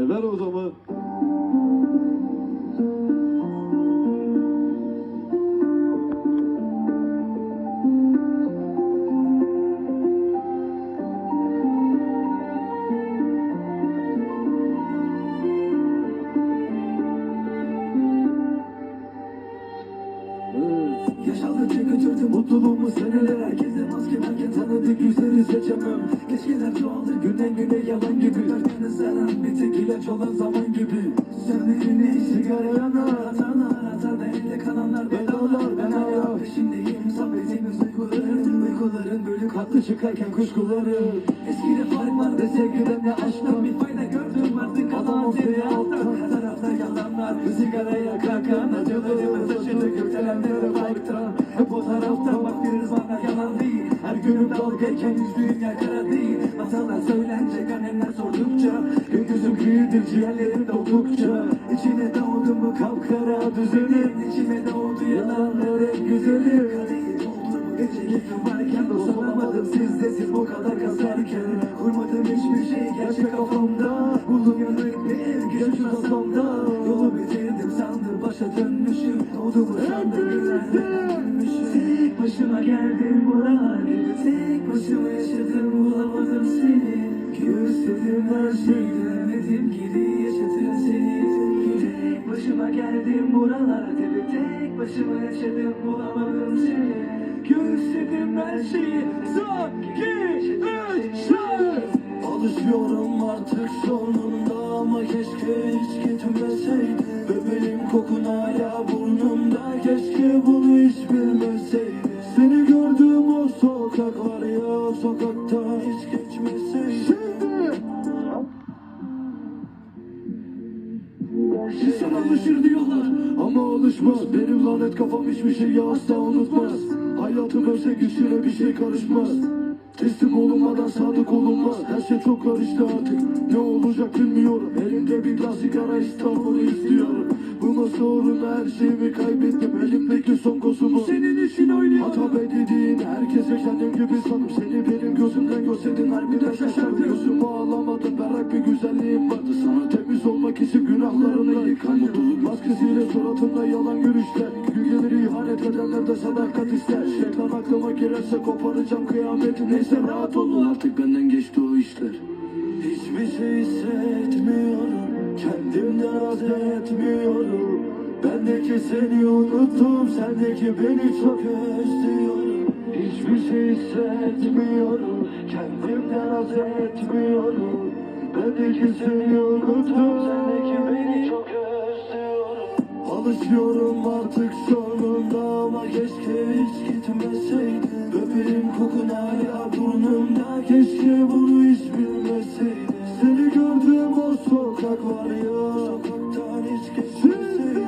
E ver o zaman. Götürdü mutluluğumu seneler Herkese maske varken tanıdık yüzleri seçemem. Keşkeler çoğalır günden güne yalan gibi. Yanı saran bir tek ilaç olan zaman gibi. Sözlerini sigara yanar Atarlar atar da elde kalanlar bedalar Ben hala peşindeyim sabretimiz uykuların Uykuların bölük haklı çıkarken kuşkuları. Eskide fark vardı sevgiden aşktan Bir fayda gördüm artık. Kalan seni alttan Her tarafta yalanlar. sigaraya kalkan Acılarımı taşıdı gökdelenlere Hep o taraftan bakıyoruz bana yalan değil. Her günüm dalgayken yüzdüğüm yer kara değil. Masalar söylenecek annemler sordukça Gökyüzüm kıyıdır ciğerlerim doldukça İçine doğdum bu kapkara düzenin İçime doğdu yalanlar en güzeli. Gece keyfim varken Dost olamadım. Sizde siz bu kadar kasarken Kurmadım hiçbir şey gerçek kafamda. Buldum yanık bir ev güneş masomda Yolu bitirdim sandım başa dönmüşüm. Doğdu dönmüşüm Başıma geldim buralara Tek başıma yaşadım bulamadım seni. Gösterdim her şeyi Denemedim geri yaşatır seni. Tek başıma geldim buralara Tabii tek başıma yaşadım bulamadım seni. Gösterdim her şeyi Son, iki, üç, dört. Alışıyorum artık sonunda ama keşke hiç gitmeseydi Bebeğim kokun hala burnumda. Keşke bunu hiç bilmeseydi var ya sokaktan hiç geçmeseydi İnsan alışır diyorlar ama alışmaz. Benim lanet kafam hiçbir şeyi asla unutmaz. Hayatım ölse güçlüğüne bir şey karışmaz. Teslim olunmadan sadık olunmaz. Her şey çok karıştı artık. Ne olacak bilmiyorum. Elimde bir gaz sigara İstanbul'u istiyorum. Bu nasıl uğruna her şeyimi kaybettim. Elimdeki son kozumu Senin için oynuyorum. Hata be kendim gibi sanıp Seni. Benim gözümden görseydin harbiden şaşardım Gözümü ağlamadım berrak bir güzelliğim vardı Sana temiz olmak için günahlarını yıkan. Mutluluk maskesiyle suratımda yalan görüşler Gün gelir ihanet edenler de sadakat ister. Şeytan aklıma girerse koparacağım kıyameti Neyse rahat olun artık benden geçti o işler. Hiçbir şey hissetmiyorum Kendimden haz etmiyorum. Bendeki seni unuttum Sendeki beni çok özlüyorum Hiçbir şey hissetmiyorum Kendimden haz etmiyorum. Bendeki seni unuttum Sendeki beni çok özlüyorum. Alışıyorum artık sonunda ama keşke hiç gitmeseydi Bebeğim kokun hala burnumda keşke bunu hiç bilmeseydi Seni gördüğüm o sokak var ya sokaktan hiç geçmeseydi